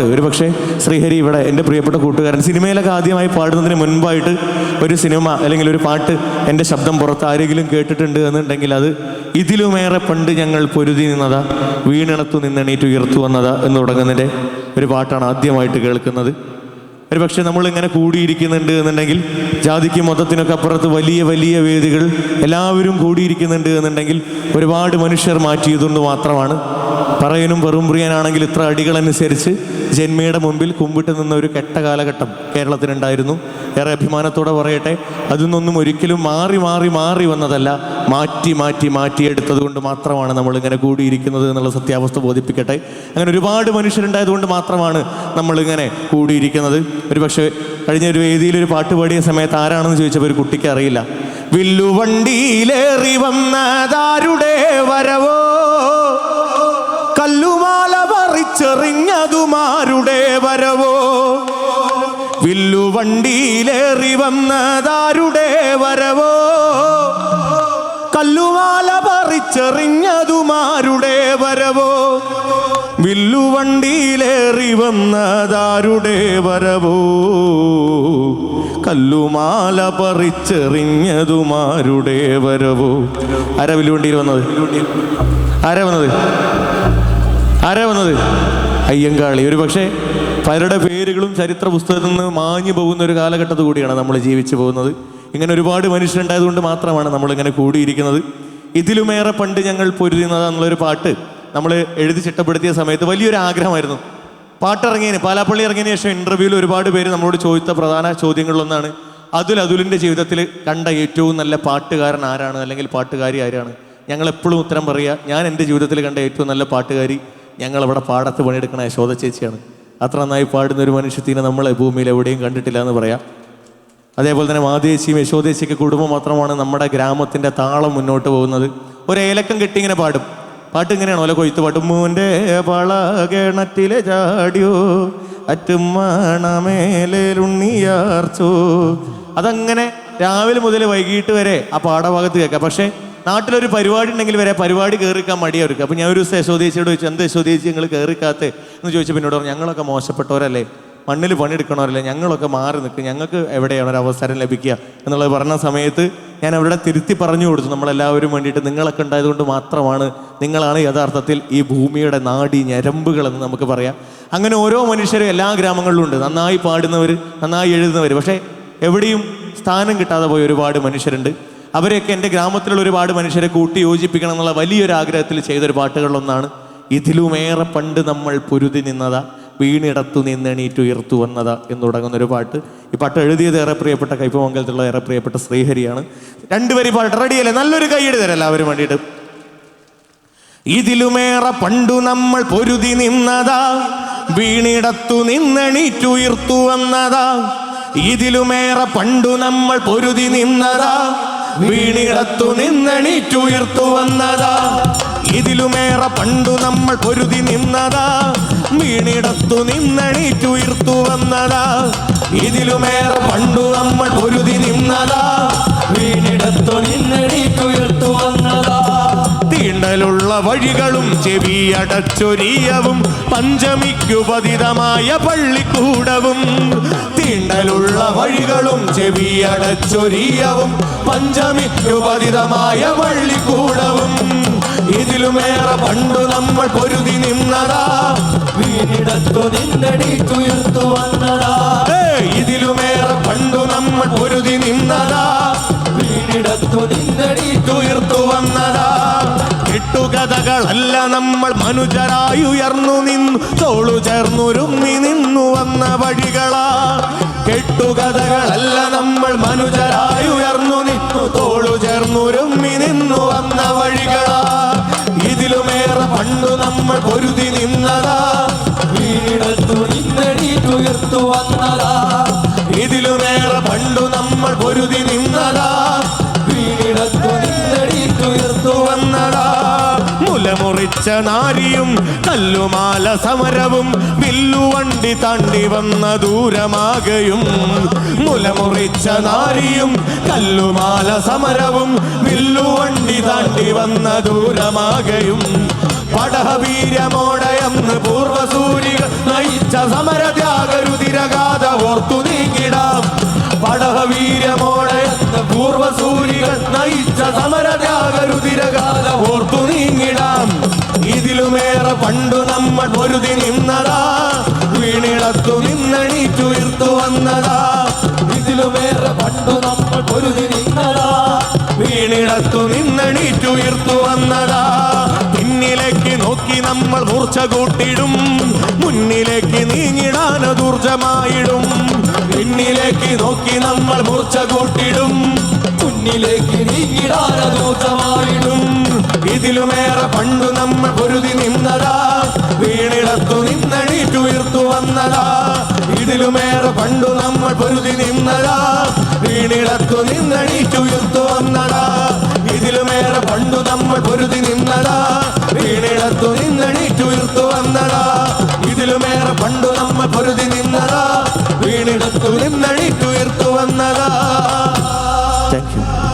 പാട്ട്. ഒരു പക്ഷേ ശ്രീഹരി ഇവിടെ എന്റെ പ്രിയപ്പെട്ട കൂട്ടുകാരൻ സിനിമയിലൊക്കെ ആദ്യമായി പാടുന്നതിന് മുൻപായിട്ട് ഒരു സിനിമ അല്ലെങ്കിൽ ഒരു പാട്ട് എന്റെ ശബ്ദം പുറത്ത് ആരെങ്കിലും കേട്ടിട്ടുണ്ട് എന്നുണ്ടെങ്കിൽ അത് ഇതിലുമേറെ പണ്ട് ഞങ്ങൾ പൊരുതി നിന്നതാ വീണിണത്തു നിന്നെണീറ്റ് ഉയർത്തു വന്നതാ എന്ന് തുടങ്ങുന്നതിന്റെ ഒരു പാട്ടാണ് ആദ്യമായിട്ട് കേൾക്കുന്നത്. ഒരു പക്ഷേ നമ്മളിങ്ങനെ കൂടിയിരിക്കുന്നുണ്ട് എന്നുണ്ടെങ്കിൽ ജാതിക്ക് മൊത്തത്തിനൊക്കെ അപ്പുറത്ത് വലിയ വലിയ വേദികൾ എല്ലാവരും കൂടിയിരിക്കുന്നുണ്ട് എന്നുണ്ടെങ്കിൽ ഒരുപാട് മനുഷ്യർ മാറ്റിയതുകൊണ്ട് മാത്രമാണ് പറയനും വെറുംപ്രിയനാണെങ്കിൽ ഇത്ര അടികളനുസരിച്ച് ജന്മയുടെ മുമ്പിൽ കുമ്പിട്ട് നിന്ന ഒരു കെട്ട കാലഘട്ടം കേരളത്തിനുണ്ടായിരുന്നു ഏറെ അഭിമാനത്തോടെ പറയട്ടെ അതിൽ ഒരിക്കലും മാറി മാറി മാറി വന്നതല്ല. മാറ്റി മാറ്റി മാറ്റിയെടുത്തത് കൊണ്ട് മാത്രമാണ് നമ്മൾ ഇങ്ങനെ കൂടിയിരിക്കുന്നത് എന്നുള്ള സത്യാവസ്ഥ ബോധിപ്പിക്കട്ടെ. അങ്ങനെ ഒരുപാട് മനുഷ്യരുണ്ടായതുകൊണ്ട് മാത്രമാണ് നമ്മളിങ്ങനെ കൂടിയിരിക്കുന്നത്. ഒരു പക്ഷേ കഴിഞ്ഞ ഒരു വേദിയിൽ ഒരു പാട്ട് പാടിയ സമയത്ത് ആരാണെന്ന് ചോദിച്ചപ്പോൾ ഒരു കുട്ടിക്ക് അറിയില്ല. വില്ലുവണ്ടിയിലേറി വന്നതാരുടെ വരവോ? പറിച്ചെറിഞ്ഞതുമാരുടെ വരവോ? വില്ലുവണ്ടിയിലേറി വന്നതാരുടെ വരവോ? കല്ലുമാല പറിച്ചെറിഞ്ഞതുമാരുടെ വരവോ? വില്ലുവണ്ടിയിലേറി വന്നതാരുടെ വരവോ? കല്ലുമാല പറിച്ചെറിഞ്ഞതുമാരുടെ വരവോ? ആരാ വില്ലുവണ്ടിയിൽ വന്നത്? ആരാ വന്നത്? ആരാ വന്നത്? അയ്യങ്കാളി. ഒരു പക്ഷേ പലരുടെ പേരുകളും ചരിത്ര പുസ്തകത്തിൽ നിന്ന് മാഞ്ഞു പോകുന്ന ഒരു കാലഘട്ടത്തിൽ കൂടിയാണ് നമ്മൾ ജീവിച്ചു പോകുന്നത്. ഇങ്ങനെ ഒരുപാട് മനുഷ്യരുണ്ടായതുകൊണ്ട് മാത്രമാണ് നമ്മളിങ്ങനെ കൂടിയിരിക്കുന്നത്. ഇതിലുമേറെ പണ്ട് ഞങ്ങൾ പൊരുതുന്നത് എന്നുള്ളൊരു പാട്ട് നമ്മൾ എഴുതി ചിട്ടപ്പെടുത്തിയ സമയത്ത് വലിയൊരു ആഗ്രഹമായിരുന്നു. പാട്ടിറങ്ങിയതിന് പാലാപ്പള്ളി ഇറങ്ങിയതിന് ശേഷം ഇന്റർവ്യൂവിൽ ഒരുപാട് പേര് നമ്മളോട് ചോദിച്ച പ്രധാന ചോദ്യങ്ങളിലൊന്നാണ് അതുൽ അതുലിന്റെ ജീവിതത്തിൽ കണ്ട ഏറ്റവും നല്ല പാട്ടുകാരൻ ആരാണ്? അല്ലെങ്കിൽ പാട്ടുകാരി ആരാണ്? ഞങ്ങൾ എപ്പോഴും ഉത്തരം പറയുക ഞാൻ എന്റെ ജീവിതത്തിൽ കണ്ട ഏറ്റവും നല്ല പാട്ടുകാരി ഞങ്ങൾ അവിടെ പാടത്ത് പണിയെടുക്കണ യശോദ ചേച്ചിയാണ്. അത്ര നന്നായി പാടുന്ന ഒരു മനുഷ്യത്തിനെ നമ്മളെ ഭൂമിയിൽ എവിടെയും കണ്ടിട്ടില്ല എന്ന് പറയാം. അതേപോലെ തന്നെ മാതേശിയും യശോദേശിയൊക്കെ കുടുംബം മാത്രമാണ് നമ്മുടെ ഗ്രാമത്തിന്റെ താളം മുന്നോട്ട് പോകുന്നത്. ഒരു ഏലക്കം കെട്ടി ഇങ്ങനെ പാടും. പാട്ട് ഇങ്ങനെയാണ് ഓല കൊയ്ത്ത് പാട്ടും മൂന്റെ പള കേണറ്റിലെ ചാടിയോ അറ്റുമ്മണമേലുണ്ണിയാർച്ചോ അതങ്ങനെ രാവിലെ മുതൽ വൈകിട്ട് വരെ ആ പാഠഭാഗത്ത് കേൾക്കാം. പക്ഷേ നാട്ടിലൊരു പരിപാടി ഉണ്ടെങ്കിൽ വരെ പരിപാടി കയറിക്കാൻ മടിയായിരിക്കും. അപ്പം ഞാൻ ഒരു ദിവസം യശോദേശിയോട് ചോദിച്ചു എന്താ യശോദേശി നിങ്ങൾ കയറിക്കാത്ത എന്ന് ചോദിച്ചപ്പോൾ എന്നോട് പറഞ്ഞു ഞങ്ങളൊക്കെ മോശപ്പെട്ടവരല്ലേ? മണ്ണിൽ പണിയെടുക്കണവരല്ലേ? ഞങ്ങളൊക്കെ മാറി നിൽക്കും. ഞങ്ങൾക്ക് എവിടെയാണ് ഒരു അവസരം ലഭിക്കുക? എന്നുള്ളത് പറഞ്ഞ സമയത്ത് ഞാൻ അവിടെ തിരുത്തി പറഞ്ഞു കൊടുത്തു. നമ്മളെല്ലാവരും വേണ്ടിയിട്ട് നിങ്ങളൊക്കെ ഉണ്ടായതുകൊണ്ട് മാത്രമാണ് നിങ്ങളാണ് യഥാർത്ഥത്തിൽ ഈ ഭൂമിയുടെ നാടി ഞരമ്പുകളെന്ന് നമുക്ക് പറയാം. അങ്ങനെ ഓരോ മനുഷ്യരും എല്ലാ ഗ്രാമങ്ങളിലും ഉണ്ട്. നന്നായി പാടുന്നവർ നന്നായി എഴുതുന്നവർ പക്ഷേ എവിടെയും സ്ഥാനം കിട്ടാതെ പോയ ഒരുപാട് മനുഷ്യരുണ്ട്. അവരെയൊക്കെ എന്റെ ഗ്രാമത്തിലുള്ള ഒരുപാട് മനുഷ്യരെ കൂട്ടി യോജിപ്പിക്കണം എന്നുള്ള വലിയൊരു ആഗ്രഹത്തിൽ ചെയ്തൊരു പാട്ടുകളിലൊന്നാണ്. ഇതിലുമേറെ പണ്ട് നമ്മൾ പൊരുതി നിന്നതാ വീണിടത്തു നിന്നെണീറ്റ് ഉയർത്തു വന്നതാ എന്ന് തുടങ്ങുന്ന ഒരു പാട്ട്. ഈ പാട്ട് എഴുതിയത് ഏറെ പ്രിയപ്പെട്ട കൈപ്പമംഗലത്തിലുള്ള ഏറെ പ്രിയപ്പെട്ട ശ്രീഹരിയാണ്. രണ്ടുപേരും പാട്ട് റെഡിയല്ലേ നല്ലൊരു കൈയ്യടി തരാം എല്ലാവരും വേണ്ടിയിട്ട്. ഇതിലുമേറെ പണ്ടു നമ്മൾ പൊരുതി നിന്നതാ വീണിടത്തു നിന്നെണീറ്റുയർത്തു വന്നതാ. ഇതിലുമേറെ പണ്ടു നമ്മൾ പൊരുതി നിന്നതാ വീണിടത്തു നിന്നണീറ്റുയർത്തു വന്നതാ. ഇതിലുമേറെ പണ്ടു നമ്മൾ പൊരുതി നിന്നതാ. വീണിടത്തു നിന്നണീറ്റുയർത്തു വന്നതാ. ഇതിലുമേറെ പണ്ടു നമ്മൾ പൊരുതി നിന്നതാ. വീണിടത്തു തീണ്ടലുള്ള വഴികളും ചെവിയടച്ചൊരിയവും പഞ്ചമിക്കുപതിതമായ പള്ളിക്കൂടവും തീണ്ടലുള്ള വഴികളും ചെവിയടച്ചൊരിയവും പഞ്ചമിക്കുപതിതമായ പള്ളിക്കൂടവും ഇതിലുമേറെ പണ്ടു നമ്മൾ പൊരുതി നിന്നതാ വീടത്തു നിന്നടി വന്നതാ കെട്ടുകഥകളല്ല നമ്മൾ മനുജരായി ഉയർന്നു നിന്നു. തോളു ചേർന്നുരുങ്ങി നിന്നു വന്ന വഴികളാ. കെട്ടുകഥകളല്ല നമ്മൾ മനുജരായി ഉയർന്നു നിന്നു. തോളു ചേർന്നുരുങ്ങി നിന്നു വന്ന വഴികളാ. ഇതിലുമേറെ പണ്ടു നമ്മൾ പൊരുതി നിന്നതാ. വീടത്തു നിന്നടിയിട്ടുയർത്തു വന്നതാ. ഇതിലുമേറെ പണ്ടു നമ്മൾ പൊരുതി നിന്നതാ. മുലമുറിച്ച നാരിയും കല്ലുമാല സമരവും വില്ലുവണ്ടി താണ്ടി വന്ന ദൂരമാകയും മുലമുറിച്ച നാരിയും കല്ലുമാല സമരവും വില്ലുവണ്ടി താണ്ടി വന്ന ദൂരമാകയും പടഹവീരമോടയെന്ന് പൂർവസൂരികൾ നയിച്ച സമരത്യാഗരുതിരകാത ഓർത്തു നീങ്ങിടാം. പടഹവീരമോടയെന്ന് പൂർവസൂരികൾ നയിച്ച സമരത്യാഗരുതിരഗാഥ പൊരുതി നിന്നതാ. വീണിടത്തു നിന്നണീറ്റുയർത്തു വന്നതാ. ഇതിലുമേറെ പണ്ടു നമ്മൾ പൊരുതി നിന്നതാ. വീണിടത്തു നിന്നണീറ്റുയർത്തു വന്നതാ. പിന്നിലേക്ക് നോക്കി നമ്മൾ മൂർച്ച കൂട്ടിടും. മുന്നിലേക്ക് നീങ്ങിടാനതൂർജമായിടും പിന്നിലേക്ക് നോക്കി നമ്മൾ മൂർച്ച കൂട്ടിടും. മുന്നിലേക്ക് നീങ്ങിടാനദൂതമായിടും ഇതിലുമേറെ പണ്ടു നമ്മൾ പൊരുതി നിന്നതാ. വീണിടത്തു നിന്നണീറ്റുയർത്തു വന്നതാ. ഇതിലുമേറെ പണ്ടു നമ്മൾ പൊരുതി നിന്നതാ. വീണിടത്തു നിന്നണീറ്റുയർത്തു വന്നതാ. ഇതിലുമേറെ പണ്ടു നമ്മൾ പൊരുതി നിന്നതാ.